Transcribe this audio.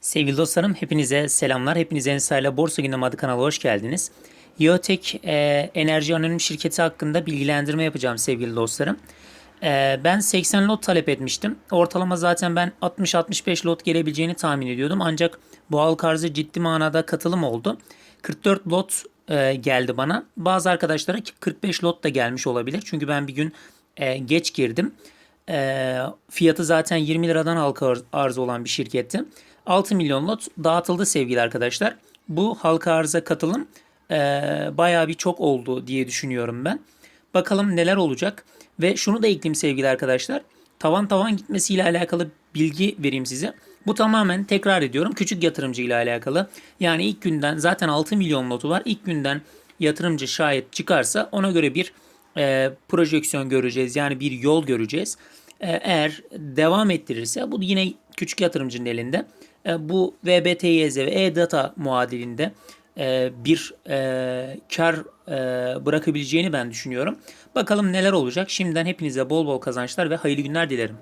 Sevgili dostlarım hepinize selamlar. Hepiniz Ensar'la Borsa Gündemi adı kanala hoş geldiniz. Yeotek e, Enerji Anonim Şirketi hakkında bilgilendirme yapacağım sevgili dostlarım. E, ben 80 lot talep etmiştim. Ortalama zaten ben 60-65 lot gelebileceğini tahmin ediyordum. Ancak bu halk arzı ciddi manada katılım oldu. 44 lot e, geldi bana. Bazı arkadaşlara 45 lot da gelmiş olabilir. Çünkü ben bir gün e, geç girdim. E, fiyatı zaten 20 liradan halka arz- olan bir şirketti. 6 milyon lot dağıtıldı sevgili arkadaşlar. Bu halka arıza katılım e, bayağı bir çok oldu diye düşünüyorum ben. Bakalım neler olacak. Ve şunu da ekleyeyim sevgili arkadaşlar. Tavan tavan gitmesiyle alakalı bilgi vereyim size. Bu tamamen tekrar ediyorum küçük yatırımcı ile alakalı. Yani ilk günden zaten 6 milyon lotu var. İlk günden yatırımcı şayet çıkarsa ona göre bir e, projeksiyon göreceğiz. Yani bir yol göreceğiz. E, eğer devam ettirirse bu yine küçük yatırımcının elinde. E, bu VBTYZ ve E-Data muadilinde e, bir e, kar e, bırakabileceğini ben düşünüyorum. Bakalım neler olacak. Şimdiden hepinize bol bol kazançlar ve hayırlı günler dilerim.